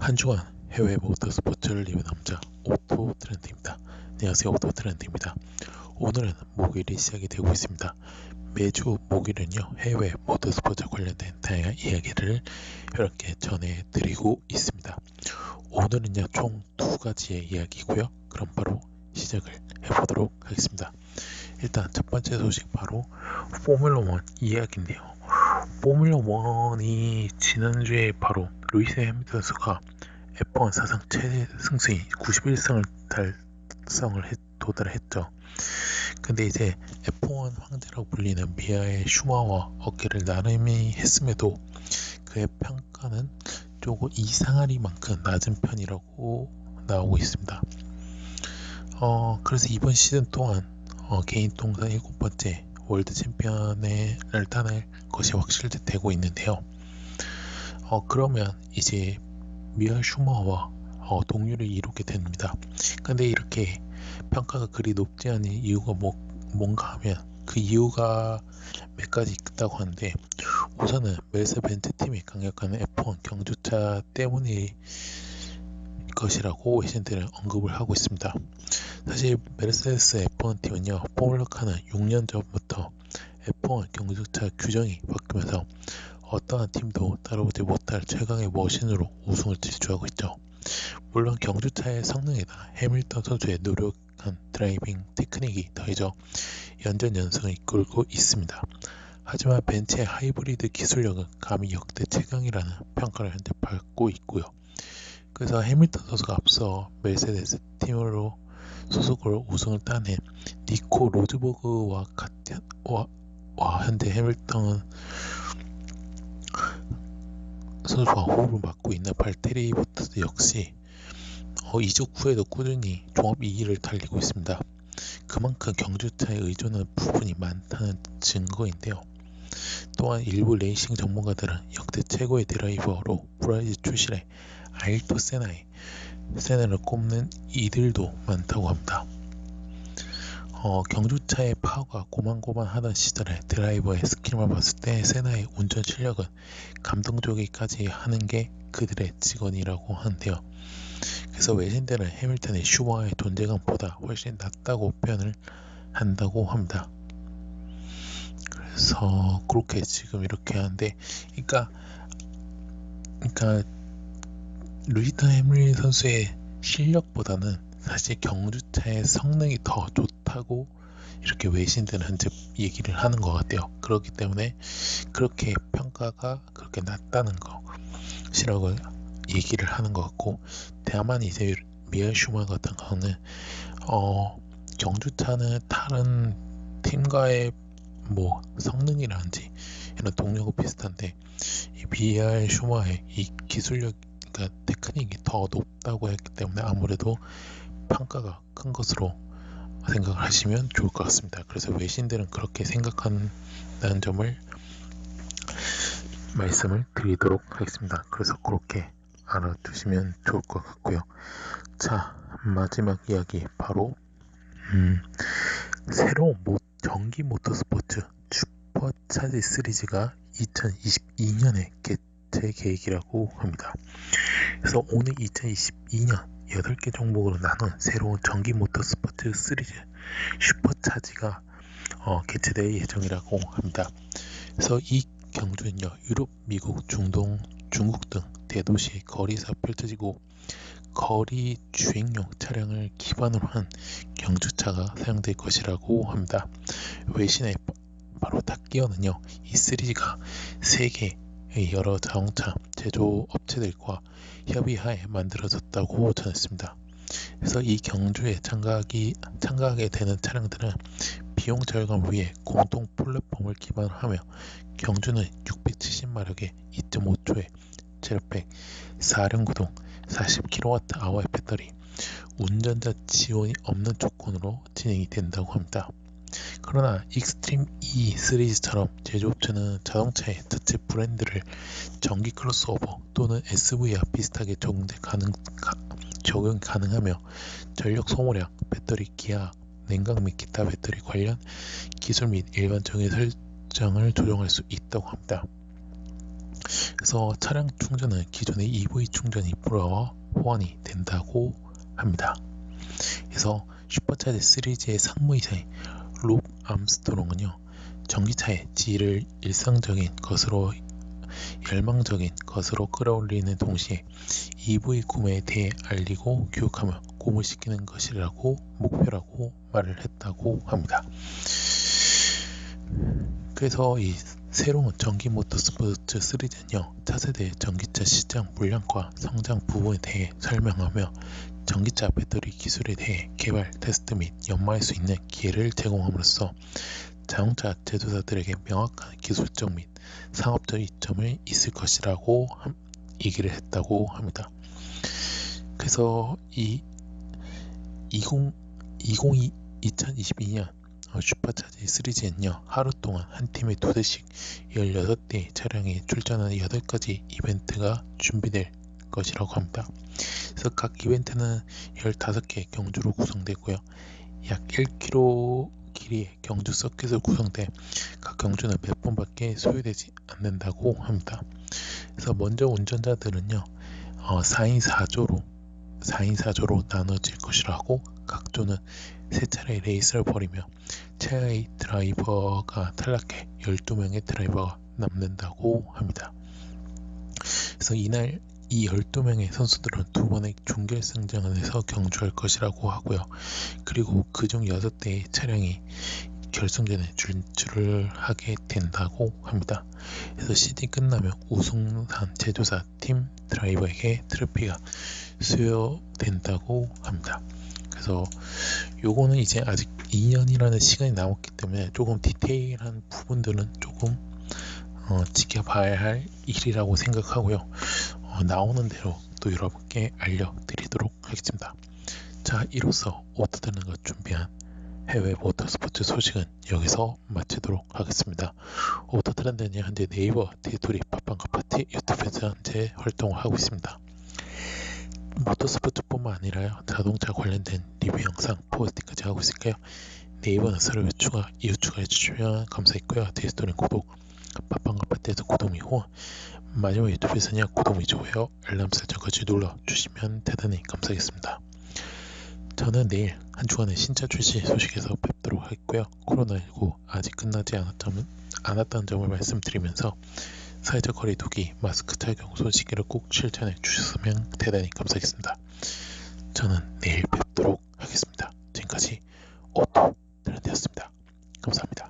한 주간 해외 모터 스포츠를 리뷰 남자 오토 트렌드입니다. 안녕하세요 오토 트렌드입니다. 오늘은 목요일이 시작이 되고 있습니다. 매주 목요일은요 해외 모터 스포츠 관련된 다양한 이야기를 이렇게 전해드리고 있습니다. 오늘은요 총 두 가지의 이야기고요. 그럼 바로 시작을 해보도록 하겠습니다. 일단 첫 번째 소식 바로 포뮬러 1 이야기인데요. 포뮬러 1이 지난주에 바로 루이스 해밀턴 선수가 F1 사상 최대 승수인 91승을 달성을 했, 도달했죠. 근데 이제 F1 황제라고 불리는 미아의 슈마와 어깨를 나름이 했음에도 그의 평가는 조금 이상하리만큼 낮은 편이라고 나오고 있습니다. 어, 그래서 이번 시즌 동안 어, 개인 통산 일곱 번째 월드 챔피언을 따낼 것이 확실되고 있는데요. 어, 그러면 이제 미아 슈머와 어, 동률을 이루게 됩니다. 근데 이렇게 평가가 그리 높지 않은 이유가 뭐, 뭔가 하면 그 이유가 몇 가지 있다고 하는데 우선은 멜스 벤트 팀이 강력한 F1 경주차 때문일 것이라고 외신들은 언급을 하고 있습니다. 사실 메르세데스 F1 팀은요 포뮬러카는 6년 전부터 F1 경주차 규정이 바뀌면서 어떠한 팀도 따라오지 못할 최강의 머신으로 우승을 질주하고 있죠. 물론 경주차의 성능에다 해밀턴 선수의 노력한 드라이빙 테크닉이 더해져 연전 연승을 이끌고 있습니다. 하지만 벤츠의 하이브리드 기술력은 감히 역대 최강이라는 평가를 현재 받고 있고요. 그래서 해밀턴 선수가 앞서 메르세데스 팀으로 소속으로 우승을 따낸 니코 로즈버그와 같은 와, 와 현재 해밀턴 선수와 호흡을 맡고 있는 발테리 보트스 역시 어, 이적 후에도 꾸준히 종합 2위를 달리고 있습니다. 그만큼 경주차에 의존하는 부분이 많다는 증거인데요. 또한 일부 레이싱 전문가들은 역대 최고의 드라이버로 브라질 출신의 아일토 세나의 세나를 꼽는 이들도 많다고 합니다. 어, 경주차의 파워가 고만고만하던 시절에 드라이버의 스킬만 봤을 때 세나의 운전 실력은 감동적이까지 하는 게 그들의 직원이라고 하는데요. 그래서 외신들은 해밀턴의 슈머의 존재감보다 훨씬 낫다고 표현을 한다고 합니다. 그래서 그렇게 지금 이렇게 하는데, 그러니까, 그러니까 루이터 해밀 선수의 실력보다는 사실 경주차의 성능이 더 좋다고 이렇게 외신들은 현재 얘기를 하는 것 같아요. 그렇기 때문에 그렇게 평가가 그렇게 낮다는 것이라고 얘기를 하는 것 같고 다만 이제 미엘 슈만 같은 경우는 어, 경주차는 다른 팀과의 뭐 성능이라든지 이런 동료가 비슷한데 이 BR 슈마의 이 기술력 그러니까 테크닉이 더 높다고 했기 때문에 아무래도 평가가 큰 것으로 생각을 하시면 좋을 것 같습니다. 그래서 외신들은 그렇게 생각한다는 점을 말씀을 드리도록 하겠습니다. 그래서 그렇게 알아두시면 좋을 것 같고요. 자, 마지막 이야기 바로 음, 새로운 모, 전기 모터스포츠 슈퍼차지 시리즈가 2022년에 개 최 계획이라고 합니다. 그래서 오늘 2022년 8개 종목으로 나눈 새로운 전기 모터 스포츠 시리즈 슈퍼차지가 어, 개최될 예정이라고 합니다. 그래서 이 경주는요 유럽, 미국, 중동, 중국 등 대도시 거리에서 펼쳐지고 거리 주행용 차량을 기반으로 한 경주차가 사용될 것이라고 합니다. 외신에 바로 탁기어는요 이 시리즈가 세계 여러 자동차 제조업체들과 협의하에 만들어졌다고 전했습니다. 그래서 이 경주에 참가하기, 참가하게 되는 차량들은 비용 절감을 위해 공동 플랫폼을 기반으로 하며 경주는 670마력의 2.5초의 제로팩 4륜구동 40kWh의 배터리 운전자 지원이 없는 조건으로 진행이 된다고 합니다. 그러나 익스트림 E 시리즈처럼 제조업체는 자동차의 자체 브랜드를 전기 크로스오버 또는 SUV와 비슷하게 적용 가능, 적용 가능하며 전력 소모량, 배터리 기하, 냉각 및 기타 배터리 관련 기술 및 일반적인 설정을 조정할 수 있다고 합니다. 그래서 차량 충전은 기존의 EV 충전이 불어 호환이 된다고 합니다. 그래서 슈퍼차지 3지의 상무 이사인 롭 암스트롱은요 전기차의 질을 일상적인 것으로 열망적인 것으로 끌어올리는 동시에 EV 구매에 대해 알리고 교육하며 고무시키는 것이라고 목표라고 말을 했다고 합니다. 그래서 이 새로운 전기 모터스포츠 3전요 차세대 전기차 시장 물량과 성장 부분에 대해 설명하며 전기차 배터리 기술에 대해 개발, 테스트 및 연마할 수 있는 기회를 제공함으로써 자동차 제조사들에게 명확한 기술적 및 상업적 이점을 있을 것이라고 함- 얘기를 했다고 합니다. 그래서 이 20, 2022, 2022년 어, 슈퍼차지 3G는요 하루 동안 한 팀에 두 대씩 16대 차량이 출전하는 8가지 이벤트가 준비될 것이라고 합니다. 그래서 각 이벤트는 15개 경주로 구성되고요. 약 1km 길이의 경주 서킷으로 구성돼 각 경주는 몇 번밖에 소요되지 않는다고 합니다. 그래서 먼저 운전자들은요 어, 4인 4조로 4인 4조로 나눠질 것이라고 각 조는 세 차례 레이스를 벌이며 최하의 드라이버가 탈락해 12명의 드라이버가 남는다고 합니다. 그래서 이날 이 12명의 선수들은 두 번의 준결승전에서 경주할 것이라고 하고요. 그리고 그중 6대의 차량이 결승전에 진출을 하게 된다고 합니다. 그래서 시즌 끝나면 우승한 제조사 팀 드라이버에게 트로피가 수여된다고 합니다. 그래서 요거는 이제 아직 2년이라는 시간이 남았기 때문에 조금 디테일한 부분들은 조금 어, 지켜봐야 할 일이라고 생각하고요. 어, 나오는 대로 또 여러분께 알려드리도록 하겠습니다. 자, 이로써 오토되는 것 준비한 해외 모터스포츠 소식은 여기서 마치도록 하겠습니다. 오토 트렌드는 현재 네이버, 디토리, 팟빵과 파티, 유튜브에서 현재 활동을 하고 있습니다. 모터스포츠뿐만 아니라 자동차 관련된 리뷰 영상, 포스팅까지 하고 있을까요? 네이버는 서류 추가, 이후 추가해 주시면 감사했고요. 디스토리 구독, 팟빵과 파티에서 구독 및 후원, 마지막 유튜브에서는 구독 및 좋아요, 알람 설정까지 눌러주시면 대단히 감사하겠습니다. 저는 내일 한 주간의 신차 출시 소식에서 뵙도록 하겠고요. 코로나19 아직 끝나지 않았다는, 않았다는 점을 말씀드리면서 사회적 거리 두기, 마스크 착용, 손 씻기를 꼭 실천해 주셨으면 대단히 감사하겠습니다. 저는 내일 뵙도록 하겠습니다. 지금까지 오토 트렌드였습니다. 감사합니다.